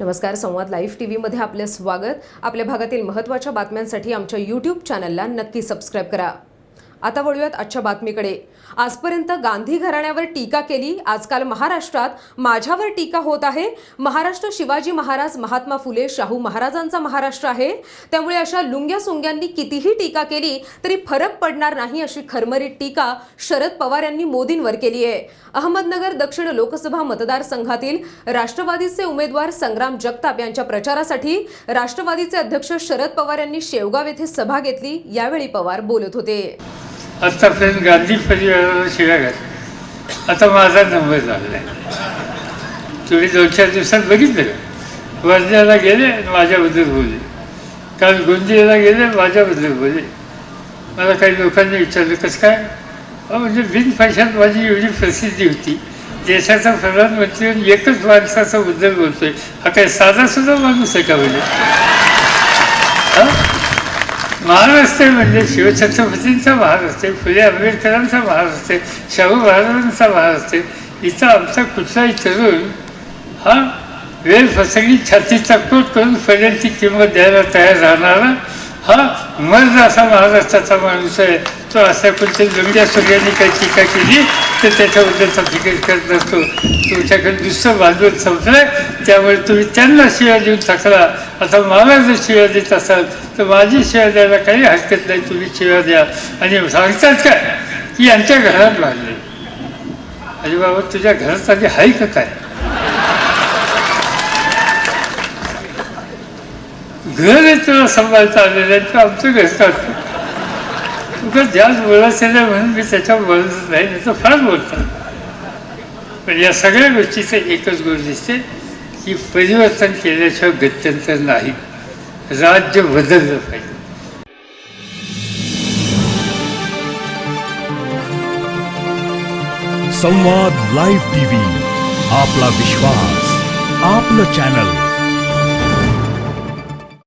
नमस्कार संवाद live T व्हीमध्ये आपले स्वागत. आपल्या भागातील महत्त्वाच्या बातम्यांसाठी आमच्या यूट्यूब चॅनलला नक्की सबस्क्राईब करा. आता वळूयात आजच्या बातमीकडे. आजपर्यंत गांधी घराण्यावर टीका केली आजकाल महाराष्ट्रात माझ्यावर टीका होत आहे. महाराष्ट्र शिवाजी महाराज महात्मा फुले शाहू महाराजांचा महाराष्ट्र आहे. त्यामुळे अशा लुंग्या सुंग्यांनी कितीही टीका केली तरी फरक पडणार नाही अशी खरमरीत टीका शरद पवार यांनी मोदींवर केली आहे. अहमदनगर दक्षिण लोकसभा मतदारसंघातील राष्ट्रवादीचे उमेदवार संग्राम जगताप यांच्या प्रचारासाठी राष्ट्रवादीचे अध्यक्ष शरद पवार यांनी शेवगाव येथे सभा घेतली यावेळी पवार बोलत होते. आत्तापर्यंत गांधी परिवाराला शिव्या घात आता माझा नंबर लागला आहे तुम्ही दोन चार दिवसात बघितलं वर्ध्याला गेले आणि माझ्याबद्दल बोलले. काल गोंदियाला गेले माझ्याबद्दल बोलले. मला काही लोकांनी विचारलं कसं काय? अहो म्हणजे बिन पैशात माझी एवढी प्रसिद्धी होती. देशाचा प्रधानमंत्री एकच माणसाचा बद्दल बोलतोय हा काय साधा सुद्धा माणूस आहे का म्हणजे? हा? महाराष्ट्र म्हणजे शिवछत्रपतींचा भाग असते फुले आंबेडकरांचा भाग असते शाहू महाराजांचा भाग असते. इथं आमचा कुठलाही तरुण हा वेळ प्रसंगी छाती कोट करून पर्यंत किंमत द्यायला तयार राहणारा हा मर्द असा महाराष्ट्राचा माणूस आहे. तो अशा कोणत्या लंग्या सूर्याने काही टीका केली तर त्याच्याबद्दलचा फिकर करत नसतो. तुमच्याकडे दुसरं भांडवल संपलंय त्यामुळे तुम्ही त्यांना शिव्या देऊन टाकला. आता मला जर शिव्या देत असाल तर माझी शिव्या द्यायला काही हरकत नाही. तुम्ही शिव्या द्या. आणि सांगतात काय? की यांच्या घरात भांडले. अरे बाबा तुझ्या घरात आधी आहे का काय? घर आहे तुला सांभाळता आलेलं आहे तू आमचं घर असतं. तुला जास्त बोलायचं नाही म्हणून मी त्याच्यावर बोलत नाही नाही तर फार बोलतात पण या सगळ्या गोष्टीचं एकच गोष्ट दिसते की परिवर्तन केल्याशिवाय गत्यंतर नाही. राज्य बदललं पाहिजे. संवाद लाईव्ह टीव्ही आपला विश्वास आपलं चॅनल.